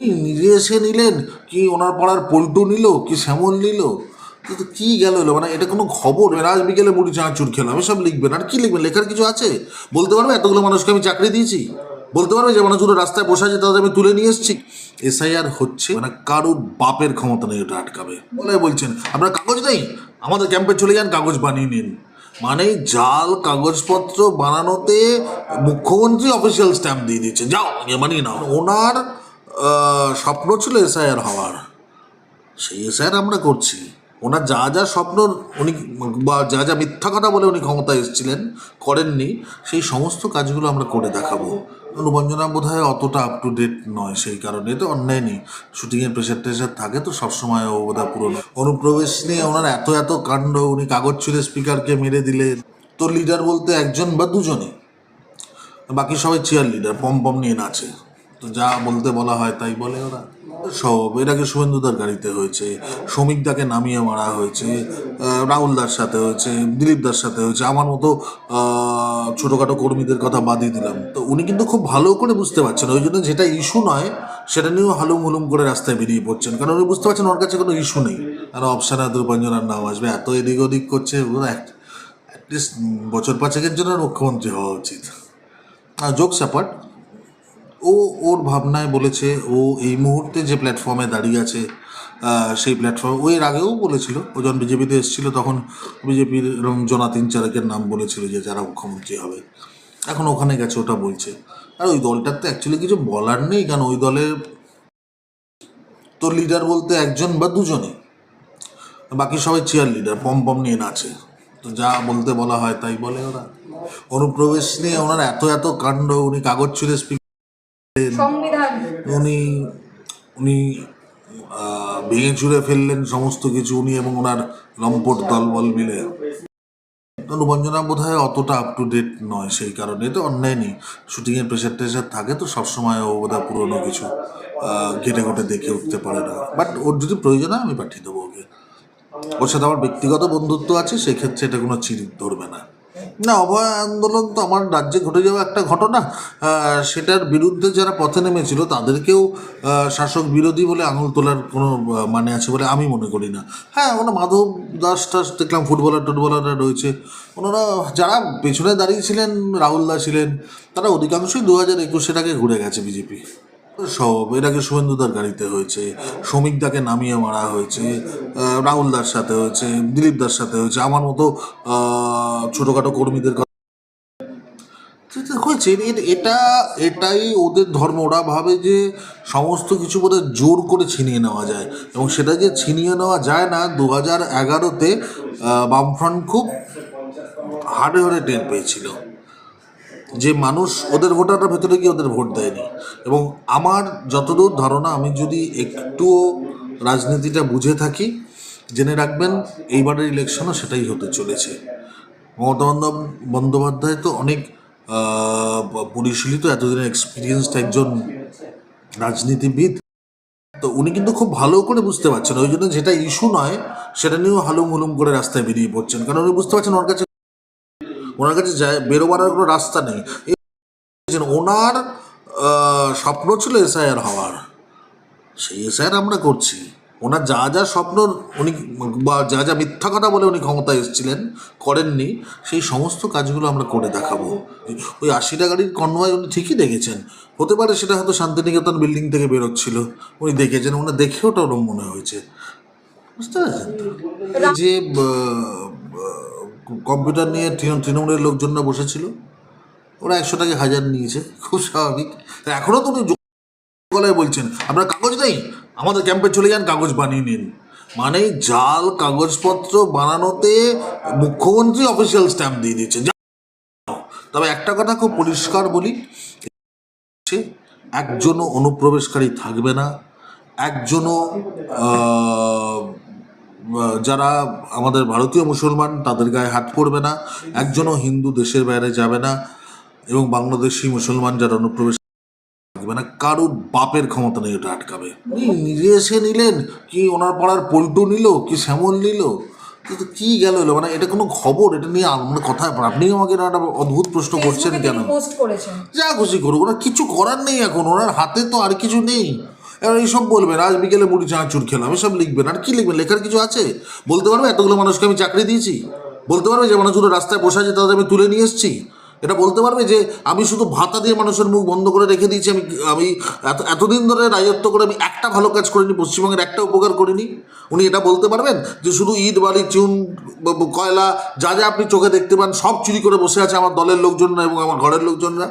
নিজে এসে নিলেন? কি ওনার পাড়ার পল্টু নিল? কি শ্যামল নিল? কিন্তু কি গেল এলো? মানে এটা কোনো খবর। আজ বিকেলে মুড়ি চানাচুর খেলাম এসব লিখবেন। আর কি লিখবেন? লেখার কিছু আছে? বলতে পারবে? এতগুলো মানুষকে আমি চাকরি দিয়েছি। বলতে পারবে যে মানুষগুলো রাস্তায় বসে আছে তাদের আমি তুলে নিয়ে এসেছি। এসআইআর হচ্ছে মানে কারোর বাপের ক্ষমতা নেই ওটা আটকাবে। বলে বলছেন আপনার কাগজ নেই? আমাদের ক্যাম্পে চলে যান কাগজ বানিয়ে নিন। মানে জাল কাগজপত্র বানানোতে মুখ্যমন্ত্রী অফিসিয়াল স্ট্যাম্প দিয়ে দিচ্ছে যাও বানিয়ে নাও। ওনার আহ, স্বপ্ন ছিল এসআইআর হওয়ার। সেই এসআইআর আমরা করছি। ওনার যা যা স্বপ্ন, উনি বা যা যা মিথ্যা কথা বলে উনি ক্ষমতায় এসেছিলেন, করেননি, সেই সমস্ত কাজগুলো আমরা করে দেখাবো। অনুবঞ্জনা বোধ হয় অতটা আপ টু ডেট নয় সেই কারণে, তো অন্যায় নেই। শুটিংয়ের প্রেশার টেশার থাকে তো সবসময় ও বোধ হয় পুরনো। অনুপ্রবেশ নিয়ে ওনার এত এত কাণ্ড, উনি কাগজ ছুঁড়ে স্পিকারকে মেরে দিলেন তো লিডার বলতে একজন বা দুজনে বাকি সবাই চেয়ার লিডার পম পম নিয়ে নাচে। যা বলতে বলা হয় তাই বলে ওরা। সব, এর আগে শুভেন্দুদার গাড়িতে হয়েছে শ্রমিকদাকে নামিয়ে মারা হয়েছে রাহুল দার সাথে হয়েছে, দিলীপ দার সাথে হয়েছে, আমার মতো ছোটোখাটো কর্মীদের কথা বাদই দিলাম। তো উনি কিন্তু খুব ভালো করে বুঝতে পারছেন, ওই জন্য যেটা ইস্যু নয়, সেটা নিয়েও হালুম হুলুম করে রাস্তায় বেরিয়ে পড়ছেন, কারণ উনি বুঝতে পারছেন ওর কাছে কোনো ইস্যু নেই। আর অপশানা দুর্পঞ্জনার নাম আসবে, এত এদিক ওদিক করছে বছর পাঁচেকের জন্য মুখ্যমন্ত্রী হওয়া উচিত। জোক স্যাপার্ট ও ওর ভাবনায় বলেছে, ও এই মুহূর্তে যে প্ল্যাটফর্মে দাঁড়িয়ে আছে সেই প্ল্যাটফর্ম ও এর আগেও বলেছিল, ও যখন বিজেপিতে এসেছিল তখন বিজেপির এরকম জনা তিন চারেকের নাম বলেছিল যে যারা মুখ্যমন্ত্রী হবে। এখন ওখানে গেছে, ওটা বলছে। আর ওই দলটার তো অ্যাকচুয়ালি কিছু বলার নেই, কারণ ওই দলের তো লিডার বলতে একজন বা দুজনে বাকি সবাই চেয়ার লিডার পম পম নিয়ে নাচে। তো যা বলতে বলা হয় তাই বলে ওরা। অনুপ্রবেশ নিয়ে ওনার এত এত কাণ্ড, উনি কাগজ ছুঁড়ে স্পিক সংবিধান। উনি উনি ভেঙে চুরে ফেললেন সমস্ত কিছু উনি এবং ওনার লম্পট দলবল মিলে। অনুবঞ্জনা বোধ হয় অতটা আপ টু ডেট নয় সেই কারণে। তো অন্যায় নেই। শুটিংয়ের প্রেশার টেশার থাকে তো সবসময় ও বোধ হয় পুরোনো কিছু ঘেটে ঘটে দেখে উঠতে পারে না। বাট ওর যদি প্রয়োজন হয় আমি পাঠিয়ে দেবো ওকে। ওর সাথে আমার ব্যক্তিগত বন্ধুত্ব আছে সেক্ষেত্রে এটা কোনো চির ধরবে না। না, অভয় আন্দোলন তো আমার রাজ্যে ঘটে যাওয়া একটা ঘটনা। সেটার বিরুদ্ধে যারা পথে নেমেছিল, তাদেরকেও শাসক বিরোধী বলে আঙুল তোলার কোনো মানে আছে বলে আমি মনে করি না। হ্যাঁ ওনা মাধব দাস টাস দেখলাম, ফুটবলার, টুটবলাররা রয়েছে। ওনারা যারা পেছনে দাঁড়িয়েছিলেন রাহুল দাস ছিলেন, তারা অধিকাংশই দু হাজার একুশের আগে ঘুরে গেছে বিজেপি। সব। এর আগে শুভেন্দুদার গাড়িতে হয়েছে, শ্রমিকদাকে নামিয়ে মারা হয়েছে রাহুল দার সাথে হয়েছে দিলীপ দার সাথে হয়েছে, আমার মতো ছোটোখাটো কর্মীদের হয়েছে এটা, এটাই ওদের ধর্ম। ওরা ভাবে যে সমস্ত কিছু বোধহয় জোর করে ছিনিয়ে নেওয়া যায়। এবং সেটা যে ছিনিয়ে নেওয়া যায় না দু হাজার এগারোতে বামফ্রন্ট খুব হাড়ে হাড়ে টের পেয়েছিল। যে মানুষ ওদের ভোটাররা ভেতরে গিয়ে ওদের ভোট দেয়নি। এবং আমার যতদূর ধারণা, আমি যদি একটুও রাজনীতিটা বুঝে থাকি, জেনে রাখবেন, এইবারের ইলেকশনও সেটাই হতে চলেছে। মমতা বন্দ্যোপ- বন্দ্যোপাধ্যায় তো অনেক পরিশীলিত, এতদিনের এক্সপিরিয়েন্সড একজন রাজনীতিবিদ। তো উনি কিন্তু খুব ভালো করে বুঝতে পারছেন। ওই জন্য যেটা ইস্যু নয়, সেটা নিয়েও হালুম হুলুম করে রাস্তায় বেরিয়ে পড়ছেন। কারণ উনি বুঝতে পারছেন ওর কাছে ওনার কাছে যায় বেরোবার কোনো রাস্তা নেই। ওনার স্বপ্ন ছিল এসআইআর হওয়ার। সেই এসআইআর আমরা করছি। ওনার যা যা স্বপ্ন উনি বা যা যা মিথ্যা কথা বলে উনি ক্ষমতায় এসেছিলেন করেননি সেই সমস্ত কাজগুলো আমরা করে দেখাবো। ওই আশিটা গাড়ির কনভয় উনি ঠিকই দেখেছেন। হতে পারে সেটা হয়তো শান্তিনিকেতন বিল্ডিং থেকে বেরোচ্ছিল। উনি দেখেছেন ওনার দেখেও ওটা ওরম মনে হয়েছে। বুঝতে পেরেছেন? যে কম্পিউটার নিয়ে তৃণ- তৃণমূলের লোকজনরা বসেছিল। ওরা একশো টাকা হাজার নিয়েছে, খুব স্বাভাবিক। এখনও তো উনি গলায় বলছেন, আপনার কাগজ নেই? আমাদের ক্যাম্পে চলে যান, কাগজ বানিয়ে নিন। মানে জাল, কাগজপত্র বানানোতে মুখ্যমন্ত্রী অফিসিয়াল স্ট্যাম্প দিয়ে দিচ্ছে তবে একটা কথা খুব পরিষ্কার বলি একজনও অনুপ্রবেশকারী থাকবে না, একজনও যারা আমাদের ভারতীয় মুসলমান তাদের গায়ে হাত পড়বে না। একজনও হিন্দু দেশের বাইরে যাবে না এবং বাংলাদেশি মুসলমান যারা অনুপ্রবেশ থাকবে না কারোর বাপের ক্ষমতা নেই ওটা আটকাবে। নিজে এসে নিলেন কি ওনার পাড়ার পল্টু নিল কি শ্যামল নিল? কিন্তু কি গেল এলো? মানে এটা কোনো খবর? এটা নিয়ে মানে কথা আপনি আমাকে একটা অদ্ভুত প্রশ্ন করছেন কেন? যা খুশি করুক ওনার কিছু করার নেই এখন ওনার হাতে তো আর কিছু নেই। এবার এইসব বলবেন আজ বিকেলে মুড়ি চানাচুর খেলাম, এসব লিখবেন আর কি লিখবেন লেখার কিছু আছে? বলতে পারবে? এতগুলো মানুষকে আমি চাকরি দিয়েছি। বলতে পারবে যে মানুষগুলো রাস্তায় বসে আছে, তাদের আমি তুলে নিয়ে এসেছি? এটা বলতে পারবে যে আমি শুধু ভাতা দিয়ে মানুষের মুখ বন্ধ করে রেখে দিয়েছি, আমি আমি এত, এতদিন ধরে রাজত্ব করে আমি একটা ভালো কাজ করিনি, পশ্চিমবঙ্গের একটা উপকার করিনি। উনি এটা বলতে পারবেন? যে শুধু ইট, বালি, চুন কয়লা, যা যা আপনি চোখে দেখতে পান, সব চুরি করে বসে আছে আমার দলের লোকজনরা এবং আমার ঘরের লোকজনরা।